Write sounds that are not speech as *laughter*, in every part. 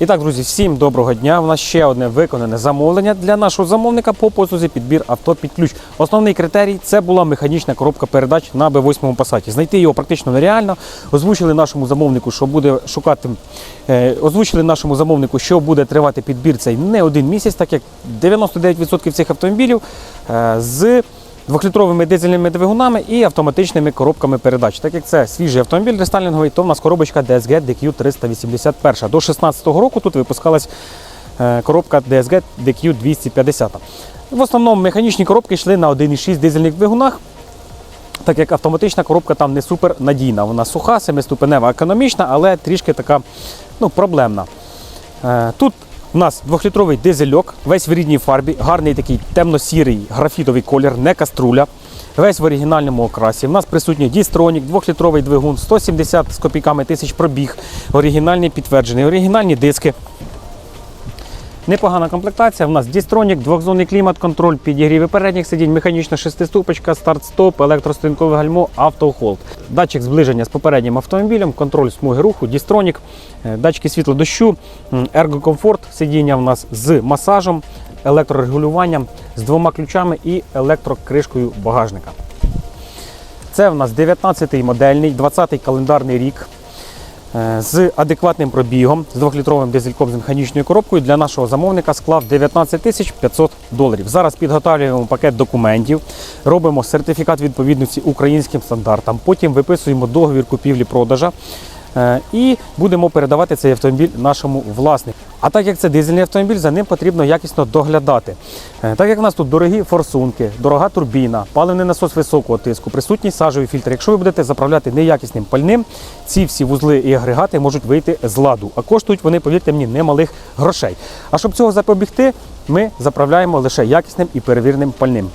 І так, друзі, всім доброго дня. У нас ще одне виконане замовлення для нашого замовника по послузі підбір авто під ключ. Основний критерій це була механічна коробка передач на Б8 пасаті. Знайти його практично нереально. Озвучили нашому замовнику, що буде шукати. е, Озвучили нашому замовнику, що буде тривати підбір цей не один місяць, так як 99% цих автомобілів е, з Двохлітровими дизельними двигунами і автоматичними коробками передач. Так як це свіжий автомобіль рестайлінговий, то в нас коробочка DSG DQ 381. До 2016 року тут випускалась е, коробка DSG DQ 250. В основному механічні коробки йшли на 1,6 дизельних двигунах. Так як автоматична коробка там не супер надійна. Вона суха, семиступенева, економічна, але трішки така ну, проблемна. Е, Тут у нас двохлітровий дизельок, весь в рідній фарбі, гарний такий темно-сірий графітовий колір, не каструля. Весь в оригінальному окрасі. У нас присутній дістронік, двохлітровий двигун, 170 з копійками тисяч пробіг, оригінальний підтверджений, оригінальні диски. Непогана комплектація. У нас дістронік, двохзонний клімат-контроль, підігріви передніх сидінь, механічна шестиступочка, старт-стоп, електростинкове гальмо, автохолд. Датчик зближення з попереднім автомобілем, контроль смуги руху, дістронік, е, датчики світлодощу, м, ергокомфорт, сидіння у нас з масажем, електрорегулюванням, з двома ключами і електрокришкою багажника. Це у нас 19-й модельний, 20-й календарний рік. Е, з адекватним пробігом, з 2-літровим дизельком з механічною коробкою для нашого замовника склав 19 тисяч 500 доларів. Зараз підготовлюємо пакет документів, робимо сертифікат відповідності українським стандартам, потім виписуємо договір купівлі-продажа. Е, І будемо передавати цей автомобіль нашому власнику. А так як це дизельний автомобіль, за ним потрібно якісно доглядати. Е, Так як у нас тут дорогі форсунки, дорога турбіна, паливний насос високого тиску, присутній сажовий фільтр. Якщо ви будете заправляти неякісним пальним, ці всі вузли і агрегати можуть вийти з ладу. А коштують вони, повірте мені, немалих грошей. А щоб цього запобігти, ми заправляємо лише якісним і перевіреним пальним.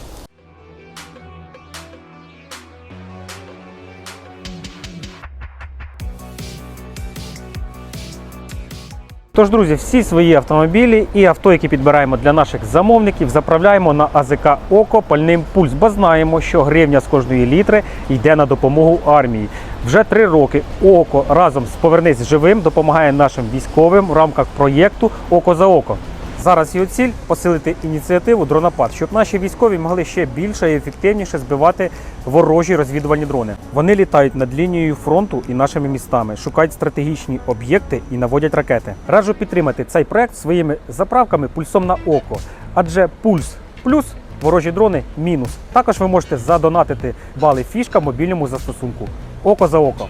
Тож, друзі, всі свої автомобілі і авто, які підбираємо для наших замовників, заправляємо на АЗК ОКО пальним пульс, бо знаємо, що гривня з кожної літри йде на допомогу армії. Вже три роки ОКО разом з Повернись живим допомагає нашим військовим в рамках проєкту Око за око. Зараз його ціль посилити ініціативу дронопад, щоб наші військові могли ще більше і ефективніше збивати ворожі розвідувальні дрони. Вони літають над лінією фронту і нашими містами, шукають стратегічні об'єкти і наводять ракети. Раджу підтримати цей проект своїми заправками пульсом на око, адже пульс плюс. Ворожі дрони мінус. Також ви можете задонатити бали фішка мобільному застосунку. Око за око.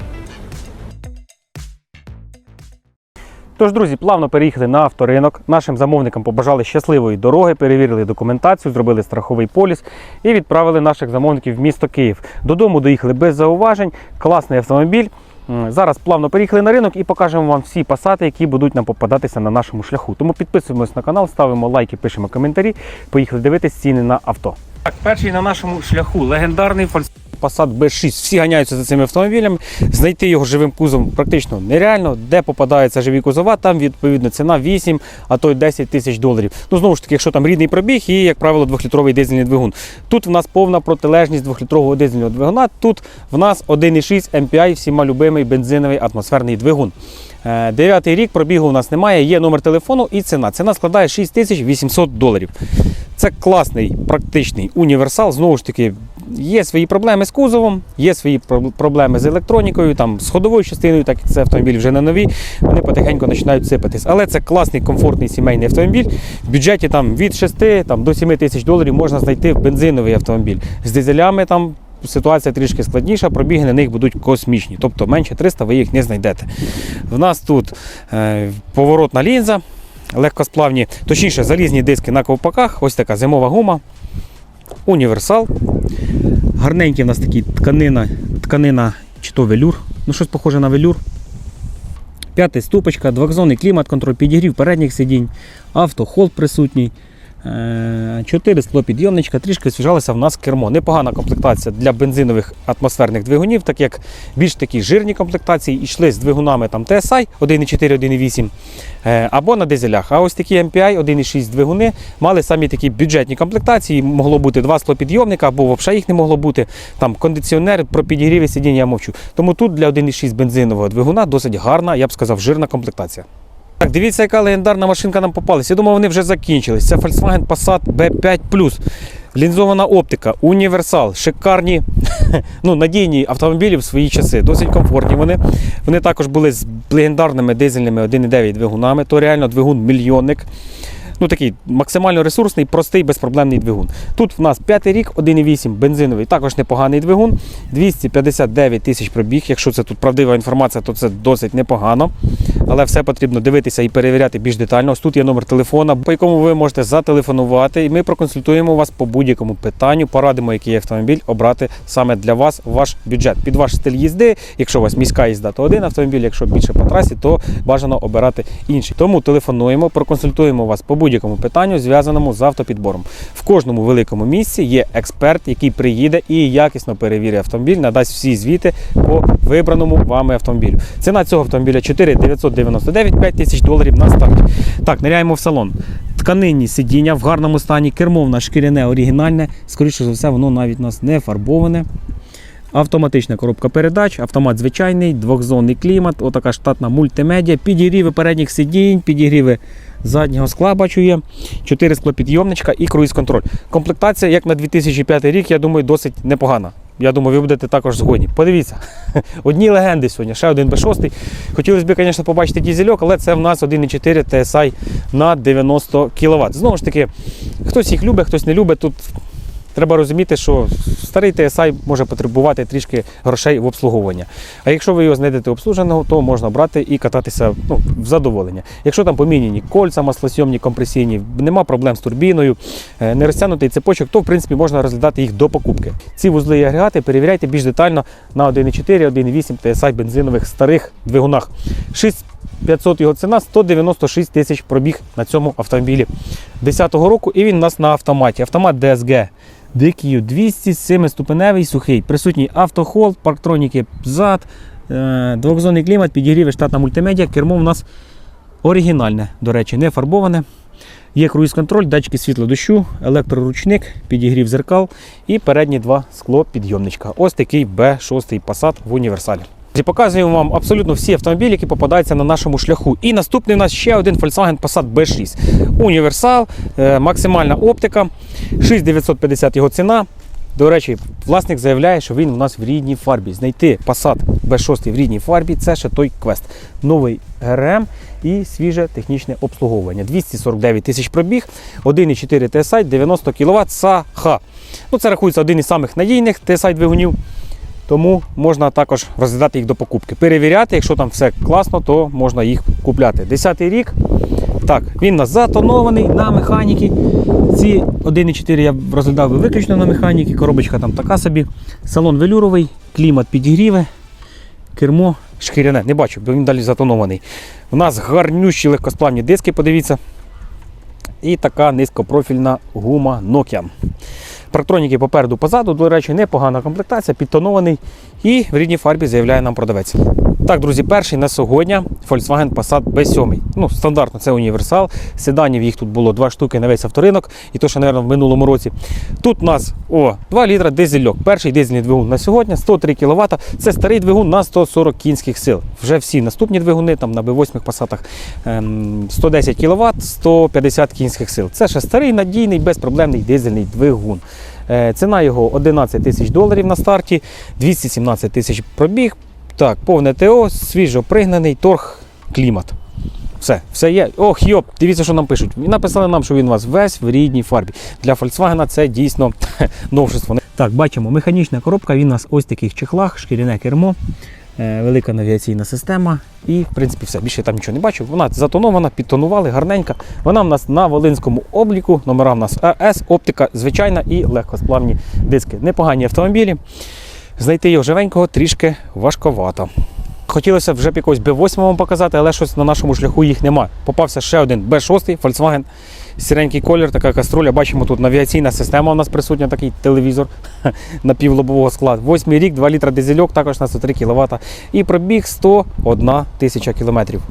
Тож, друзі, плавно переїхали на авторинок. Нашим замовникам побажали щасливої дороги, перевірили документацію, зробили страховий поліс і відправили наших замовників в місто Київ. Додому доїхали без зауважень. Класний автомобіль. Зараз плавно переїхали на ринок і покажемо вам всі пасати, які будуть нам попадатися на нашому шляху. Тому підписуємось на канал, ставимо лайки, пишемо коментарі. Поїхали дивитись ціни на авто. Так, перший на нашому шляху легендарний Volkswagen Passat B6. Всі ганяються за цими автомобілями. Знайти його живим кузовом практично нереально. Де попадаються живі кузова, там відповідно ціна 8, а то й 10 тисяч доларів. Ну знову ж таки, якщо там рідний пробіг і, як правило, 2-літровий дизельний двигун. Тут в нас повна протилежність 2-літрового дизельного двигуна. Тут в нас 1,6 MPI, всіма любимий бензиновий атмосферний двигун. Е, Дев'ятий рік пробігу у нас немає, є номер телефону і ціна. Ціна складає 6800 доларів. Це класний, практичний універсал. Знову ж таки, є свої проблеми з кузовом, є свої проблеми з електронікою, там, з ходовою частиною, так як це автомобіль вже не нові, вони потихеньку починають сипатись. Але це класний, комфортний сімейний автомобіль. В бюджеті там, від 6 там, до 7 тисяч доларів можна знайти бензиновий автомобіль. З дизелями там ситуація трішки складніша, пробіги на них будуть космічні. Тобто менше 300 ви їх не знайдете. В нас тут е, поворотна лінза, легкосплавні, точніше, залізні диски на ковпаках, ось така зимова гума, універсал. Гарненький у нас такий тканина, тканина чи то велюр, ну щось похоже на велюр. П'ятий ступочка, двохзонний клімат, контроль підігрів передніх сидінь, автохолд присутній. Е, Чотири склопідйомничка, трішки освіжалося в нас кермо. Непогана комплектація для бензинових атмосферних двигунів, так як більш такі жирні комплектації йшли з двигунами там TSI 1.4, 1.8 е, або на дизелях. А ось такі MPI 1.6 двигуни мали самі такі бюджетні комплектації. Могло бути два склопідйомника, або взагалі їх не могло бути. Там кондиціонер, про підігріві сидіння я мовчу. Тому тут для 1.6 бензинового двигуна досить гарна, я б сказав, жирна комплектація. Так, дивіться, яка легендарна машинка нам попалась. Я думаю, вони вже закінчились. Це Volkswagen Passat B5 Лінзована оптика, універсал, шикарні, *laughs* ну, надійні автомобілі в свої часи, досить комфортні вони. Вони також були з легендарними дизельними 1,9 двигунами, то реально двигун мільйонник. Ну, такий максимально ресурсний, простий, безпроблемний двигун. Тут в нас п'ятий рік, 1,8 бензиновий, також непоганий двигун, 259 тисяч пробіг. Якщо це тут правдива інформація, то це досить непогано. Але все потрібно дивитися і перевіряти більш детально. Ось тут є номер телефона, по якому ви можете зателефонувати, і ми проконсультуємо вас по будь-якому питанню, порадимо, який автомобіль обрати саме для вас, ваш бюджет. Під ваш стиль їзди. Якщо у вас міська їзда, то один автомобіль, якщо більше по трасі, то бажано обирати інший. Тому телефонуємо, проконсультуємо вас по будь-якому питанню, зв'язаному з автопідбором. В кожному великому місці є експерт, який приїде і якісно перевірить автомобіль, надасть всі звіти по вибраному вами автомобілю. Ціна цього автомобіля 4999, 5 тисяч доларів на старті. Так, ниряємо в салон. Тканинні сидіння в гарному стані, кермо в нас шкіряне оригінальне. Скоріше за все, воно навіть у нас не фарбоване. Автоматична коробка передач, автомат звичайний, двохзонний клімат, отака штатна мультимедіа, підігріви передніх сидінь, підігріви заднього скла, бачу є, 4 склопідйомничка і круїз-контроль. Комплектація, як на 2005 рік, я думаю, досить непогана. Я думаю, ви будете також згодні. Подивіться, *laughs* одні легенди сьогодні, ще один B6. Хотілося б, звісно, побачити дізельок, але це в нас 1,4 TSI на 90 кВт. Знову ж таки, хтось їх любить, хтось не любить. Тут Треба розуміти, що старий TSI може потребувати трішки грошей в обслуговування. А якщо ви його знайдете обслуженого, то можна брати і кататися ну, в задоволення. Якщо там поміняні кольця, маслосйомні, компресійні, нема проблем з турбіною, е, не розтягнутий цепочок, то в принципі можна розглядати їх до покупки. Ці вузли і агрегати перевіряйте більш детально на 1,4, 1,8 TSI бензинових старих двигунах. 6500 його ціна, 196 тисяч пробіг на цьому автомобілі 10-го року, і він у нас на автоматі. Автомат DSG DQ 200, 7-ступеневий, сухий. Присутній автохолд, парктроніки зад, е, двохзонний клімат, підігріви, штатна мультимедіа. Кермо у нас оригінальне, до речі, не фарбоване. Є круїз-контроль, датчики світло дощу, електроручник, підігрів зеркал і передні два скло підйомничка. Ось такий B6 Passat в універсалі. І Показуємо вам абсолютно всі автомобілі, які попадаються на нашому шляху. І наступний у нас ще один Volkswagen Passat B6. Універсал, е, максимальна оптика, 6950 його ціна. До речі, власник заявляє, що він у нас в рідній фарбі. Знайти Passat B6 в рідній фарбі це ще той квест. Новий ГРМ і свіже технічне обслуговування. 249 тисяч пробіг, 1,4 TSI, 90 кВт САХА. Ну, це рахується один із самих надійних TSI двигунів. Тому можна також розглядати їх до покупки. Перевіряти, якщо там все класно, то можна їх купляти. Десятий рік. Так, він у нас затонований на механіки. Ці 1,4 я розглядав виключно на механіки, коробочка там така собі. Салон велюровий, клімат підігріве, кермо шкіряне. Не бачу, бо він далі затонований. У нас гарнющі легкосплавні диски, подивіться. І така низькопрофільна гума Nokia. Парктроніки попереду позаду, до речі, непогана комплектація, підтонований і в рідній фарбі заявляє нам продавець. Так, друзі, перший на сьогодні Volkswagen Passat B7. Ну, стандартно це універсал. Седанів їх тут було два штуки на весь авторинок, і то, що, мабуть, в минулому році. Тут у нас о, 2 літра дизельок. Перший дизельний двигун на сьогодні 103 кВт. Це старий двигун на 140 кінських сил. Вже всі наступні двигуни там на B8 Passat ем, 110 кВт, 150 кінських сил. Це ще старий, надійний, безпроблемний дизельний двигун. Е, Ціна його 11 тисяч доларів на старті, 217 тисяч пробіг. Так, повне ТО, свіжо пригнаний, торг, клімат. Все, все є. Ох, йоп, дивіться, що нам пишуть. Написали нам, що він у вас весь в рідній фарбі. Для Volkswagen це дійсно *laughs* новшество. Так, бачимо, механічна коробка, він у нас ось в таких чехлах, шкіряне кермо, е, велика навігаційна система. І, в принципі, все. Більше я там нічого не бачу. Вона затонована, підтонували, гарненька. Вона в нас на волинському обліку. Номера в нас АС, оптика звичайна і легкосплавні диски. Непогані автомобілі. Знайти його живенького трішки важковато. Хотілося вже б якогось B8 вам показати, але щось на нашому шляху їх нема. Попався ще один B6, Volkswagen, сіренький колір, така каструля. Бачимо, тут навігаційна система у нас присутня, такий телевізор *laughs* напівлобового скла. Восьмий рік, 2 літра дизельок, також на 103 кВт. І пробіг 101 тисяча кілометрів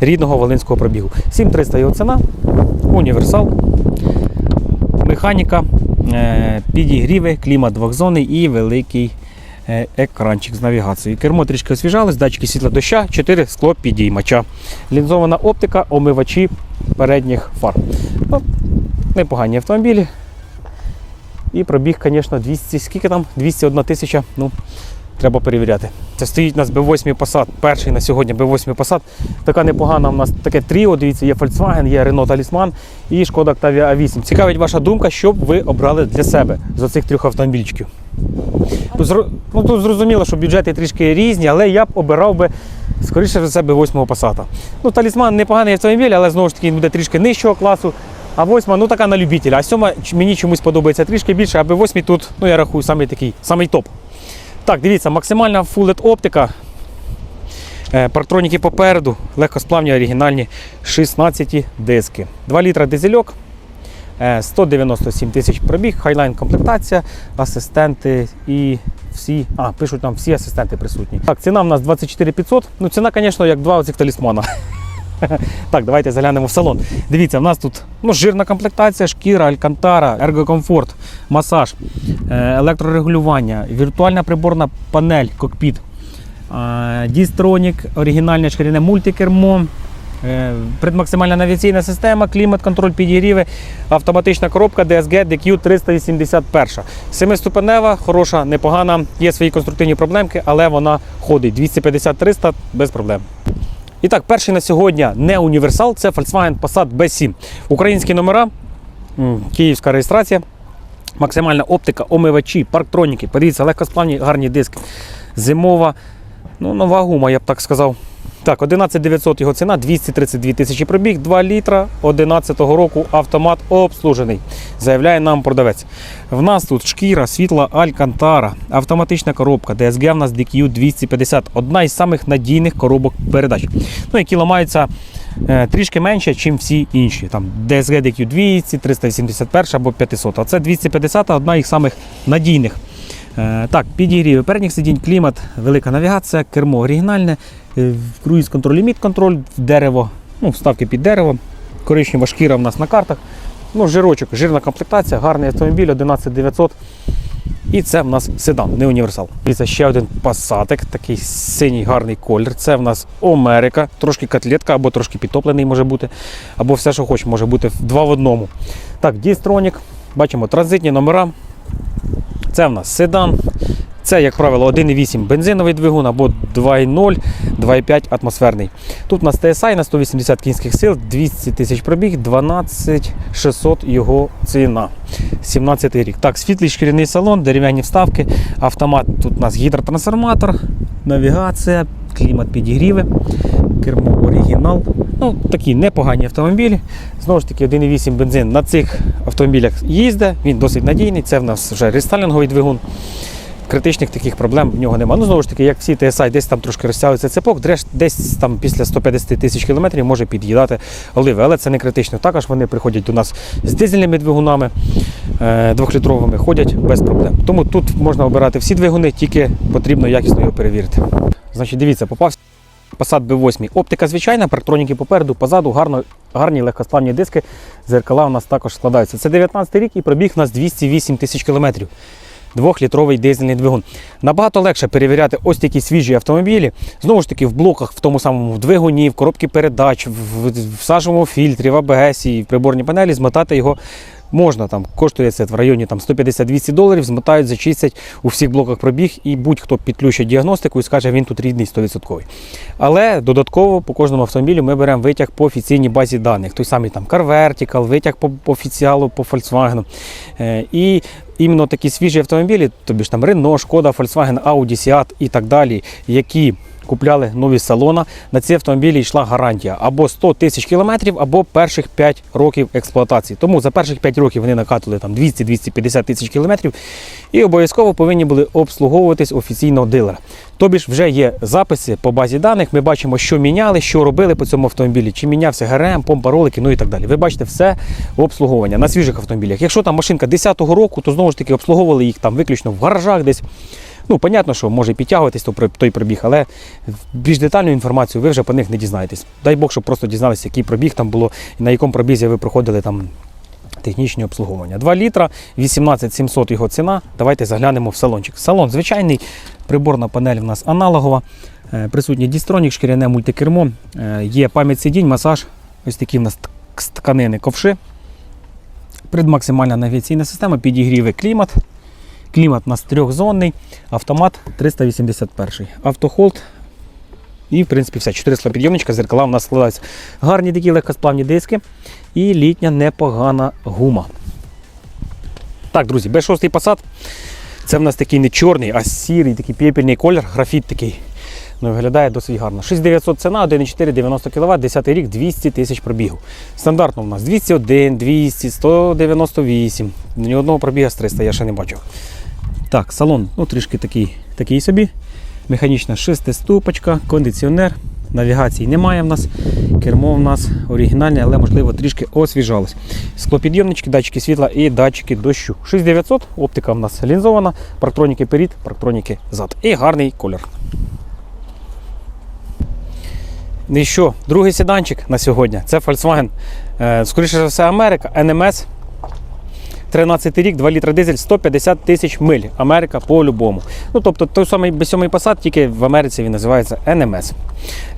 рідного волинського пробігу. 7300 його ціна, універсал, механіка, е, підігріви, клімат двохзонний і великий екранчик з навігацією. Кермо трішки освіжалось, датчики світла доща, 4 скло підіймача. Лінзована оптика, омивачі передніх фар. Ну, непогані автомобілі. І пробіг, звісно, 200, скільки там? 201 тисяча. Ну, треба перевіряти. Це стоїть у нас B8 Passat, перший на сьогодні B8 Passat. Така непогана у нас таке тріо. Дивіться, є Volkswagen, є Renault Talisman і Шкода Octavia A8. Цікавить ваша думка, що б ви обрали для себе з оцих трьох автомобільчиків. Зро- ну, тут зрозуміло, що бюджети трішки різні, але я б обирав би скоріше за себе восьмого Passat. Ну, талісман непоганий автомобіль, але знову ж таки він буде трішки нижчого класу. А восьма, ну така на любителя. А сьома мені чомусь подобається трішки більше, аби восьмій тут, ну я рахую, самий такий, самий топ. Так, дивіться, максимальна LED оптика. Е, Парктроніки попереду, легкосплавні оригінальні 16 диски. 2 літра дизельок, 197 тисяч пробіг, хайлайн комплектація, асистенти і всі. А, пишуть нам всі асистенти присутні. Так, ціна в нас 24 500. Ну, ціна, звісно, як два оцих талісмана. *laughs* Так, давайте заглянемо в салон. Дивіться, в нас тут ну, жирна комплектація, шкіра, алькантара, ергокомфорт, масаж, е, електрорегулювання, віртуальна приборна панель, кокпіт, е, дістронік, оригінальне шкіряне мультикермо, е, предмаксимальна навігаційна система, клімат, контроль підігріви, автоматична коробка DSG DQ 381. Семиступенева, хороша, непогана. Є свої конструктивні проблемки, але вона ходить 250-300 без проблем. І так, перший на сьогодні не універсал, це Volkswagen Passat B7. Українські номера, київська реєстрація, максимальна оптика, омивачі, парктроніки. Подивіться, легкосплавні гарні диски. Зимова, ну, нова гума, я б так сказав. Так, 11 900 його ціна, 232 тисячі пробіг, 2 літра 11 року автомат обслужений, заявляє нам продавець. В нас тут шкіра, світла Алькантара, автоматична коробка, DSG в нас DQ 250, одна із самих надійних коробок передач, ну, які ламаються е, трішки менше, ніж всі інші. Там DSG DQ 200, 381 або 500. А це 250, одна із самих надійних. Е, Так, підігріви передніх сидінь, клімат, велика навігація, кермо оригінальне, е, круїз контроль, ліміт контроль, дерево, ну, вставки під дерево, коричнева шкіра в нас на картах. Ну, жирочок, жирна комплектація, гарний автомобіль, 11900. І це в нас седан, не універсал. Дивіться, ще один пасатик, такий синій гарний колір. Це в нас Омерика, трошки котлетка або трошки підтоплений може бути, або все, що хоче, може бути два в одному. Так, Дістронік, бачимо транзитні номера. Це в нас седан. Це, як правило, 1,8 бензиновий двигун або 2,0, 2,5 атмосферний. Тут у нас TSI на 180 кінських сил, 200 тисяч пробіг, 12 600 його ціна. 17 рік. Так, світлий шкіряний салон, дерев'яні вставки, автомат. Тут у нас гідротрансформатор, навігація, клімат підігріви, кермо оригінал. Ну, такі непогані автомобілі. Знову ж таки, 1,8 бензин на цих автомобілях їздить, він досить надійний. Це в нас вже рестайлінговий двигун. Критичних таких проблем в нього немає. Ну, знову ж таки, як всі TSI, десь там трошки розтягується цепок, десь, там після 150 тисяч кілометрів може під'їдати оливи, але це не критично. Також вони приходять до нас з дизельними двигунами двохлітровими, ходять без проблем. Тому тут можна обирати всі двигуни, тільки потрібно якісно його перевірити. Значить, дивіться, попався Passat B8. Оптика звичайна, парктроніки попереду, позаду, гарно, гарні легкосплавні диски. Зеркала у нас також складаються. Це 19 рік і пробіг у нас 208 тисяч кілометрів. Двохлітровий дизельний двигун. Набагато легше перевіряти ось такі свіжі автомобілі. Знову ж таки, в блоках, в тому самому в двигуні, в коробці передач, в, в, в сажовому фільтрі, в АБС і в приборній панелі змотати його можна. Там коштує це в районі там, 150-200 доларів, змотають, зачистять у всіх блоках пробіг, і будь-хто підключить діагностику і скаже, він тут рідний 100%. Але додатково по кожному автомобілю ми беремо витяг по офіційній базі даних. Той самий там Car Vertical, витяг по, по офіціалу, по Volkswagen. Е, і іменно такі свіжі автомобілі, тобі ж там Renault, Шкода, Volkswagen, Audi, Seat і так далі, які купляли нові салона, на ці автомобілі йшла гарантія або 100 тисяч кілометрів, або перших 5 років експлуатації. Тому за перших 5 років вони накатили там 200-250 тисяч кілометрів і обов'язково повинні були обслуговуватись офіційного дилера. Тобі ж вже є записи по базі даних. Ми бачимо, що міняли, що робили по цьому автомобілі, чи мінявся ГРМ, помпа, ролики, ну і так далі. Ви бачите все обслуговування на свіжих автомобілях. Якщо там машинка 10-го року, то знову ж таки обслуговували їх там виключно в гаражах десь. Ну, понятно, що може підтягуватись то той пробіг, але більш детальну інформацію ви вже по них не дізнаєтесь. Дай Бог, щоб просто дізналися, який пробіг там було, і на якому пробізі ви проходили там технічне обслуговування. 2 літра, 18 700 його ціна. Давайте заглянемо в салончик. Салон звичайний, приборна панель в нас аналогова. Е, Присутній дістронік, шкіряне мультикермо, е, є пам'ять сидінь, масаж, ось такі в нас тканини ковши. Предмаксимальна навігаційна система, підігріви клімат. Клімат у нас трьохзонний, автомат 381. Автохолд. І, в принципі, все. 4 склопідйомничка, зеркала у нас складаються. Гарні такі легкосплавні диски і літня непогана гума. Так, друзі, B6 Passat. Це в нас такий не чорний, а сірий, такий пепельний колір, графіт такий. Ну, виглядає досить гарно. 6900 ціна, 1,4, 90 кВт, 10 рік, 200 тисяч пробігу. Стандартно у нас 201, 200, 198. Ні одного пробіга з 300 я ще не бачив. Так, салон, ну трішки такий, такий собі. Механічна шестиступочка, кондиціонер. Навігації немає в нас. Кермо в нас оригінальне, але можливо трішки освіжалось. Склопідйомнички, датчики світла і датчики дощу. 6900, оптика в нас лінзована, парктроніки перед, парктроніки зад. І гарний колір. Ну І що, другий седанчик на сьогодні це Volkswagen. Е, скоріше за все, Америка, NMS. 13 рік, 2 літра дизель, 150 тисяч миль. Америка по-любому. Ну, тобто той самий B7 Passat, тільки в Америці він називається NMS.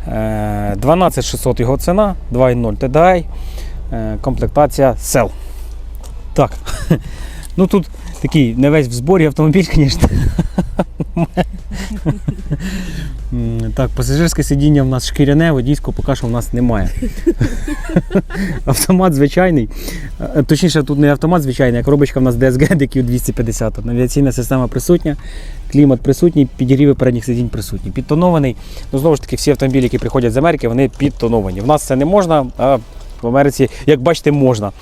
Е, 12600 його ціна, 2.0 TDI, е, комплектація SEL. Так. *laughs* Ну тут такий не весь в зборі автомобіль, *laughs* звісно. Так, пасажирське сидіння в нас шкіряне, водійського поки що в нас немає. *laughs* Автомат звичайний. Е, Точніше, тут не автомат звичайний, а коробочка в нас DSG DQ 250. Навігаційна система присутня, клімат присутній, підігріви передніх сидінь присутні. Підтонований. Ну, знову ж таки, всі автомобілі, які приходять з Америки, вони підтоновані. В нас це не можна, а в Америці, як бачите, можна.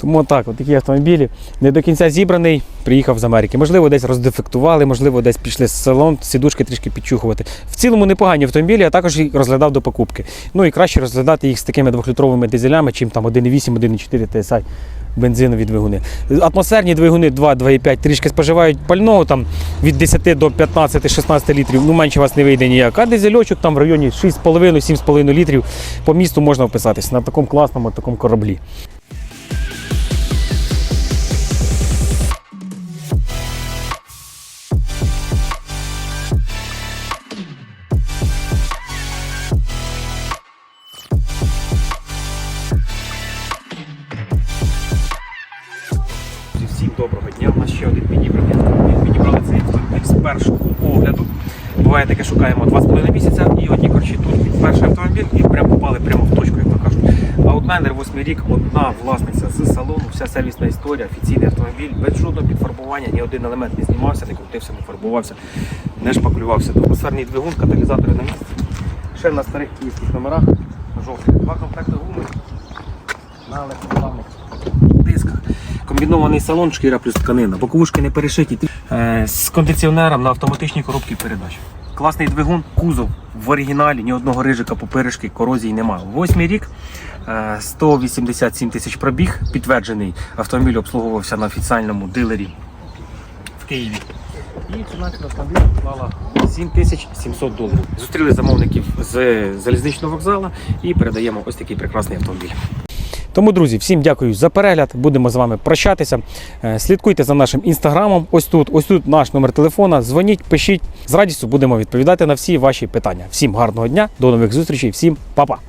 Тому так, от такі автомобілі не до кінця зібраний, приїхав з Америки. Можливо, десь роздефектували, можливо, десь пішли з салон, сідушки трішки підчухувати. В цілому непогані автомобілі, я також їх розглядав до покупки. Ну і краще розглядати їх з такими двохлітровими дизелями, чим там 1,8, 1,4 TSI бензинові двигуни. Атмосферні двигуни 2, 2,5 трішки споживають пального там від 10 до 15-16 літрів. Ну менше вас не вийде ніяк. А дизельочок там в районі 6,5-7,5 літрів по місту можна вписатись на такому класному такому кораблі. Доброго дня. У нас ще один підібраний. Підібрали цей автомобіль з першого огляду. Буває таке, шукаємо 2,5 місяця і одні коротше тут під перший автомобіль і прямо попали прямо в точку, як то кажуть. Outlander 8 рік, одна власниця з салону, вся сервісна історія, офіційний автомобіль, без жодного підфарбування, ні один елемент не знімався, не крутився, не фарбувався, не шпаклювався. Атмосферний двигун, каталізатори на місці. Ще на старих київських номерах, жовтих. Два комплекти гуми на легкоплавних дисках. Комбінований салон, шкіра плюс тканина. Боковушки не перешиті. Е, з кондиціонером на автоматичній коробці передач. Класний двигун, кузов в оригіналі, ні одного рижика, поперешки, корозії немає. Восьмий рік, е, 187 тисяч пробіг, підтверджений. Автомобіль обслуговувався на офіціальному дилері в Києві. І ціна автомобіля склала 7700 доларів. Зустріли замовників з залізничного вокзалу і передаємо ось такий прекрасний автомобіль. Тому, друзі, всім дякую за перегляд. Будемо з вами прощатися. Е, Слідкуйте за нашим інстаграмом. Ось тут, ось тут наш номер телефона. Дзвоніть, пишіть. З радістю будемо відповідати на всі ваші питання. Всім гарного дня, до нових зустрічей, всім па-па!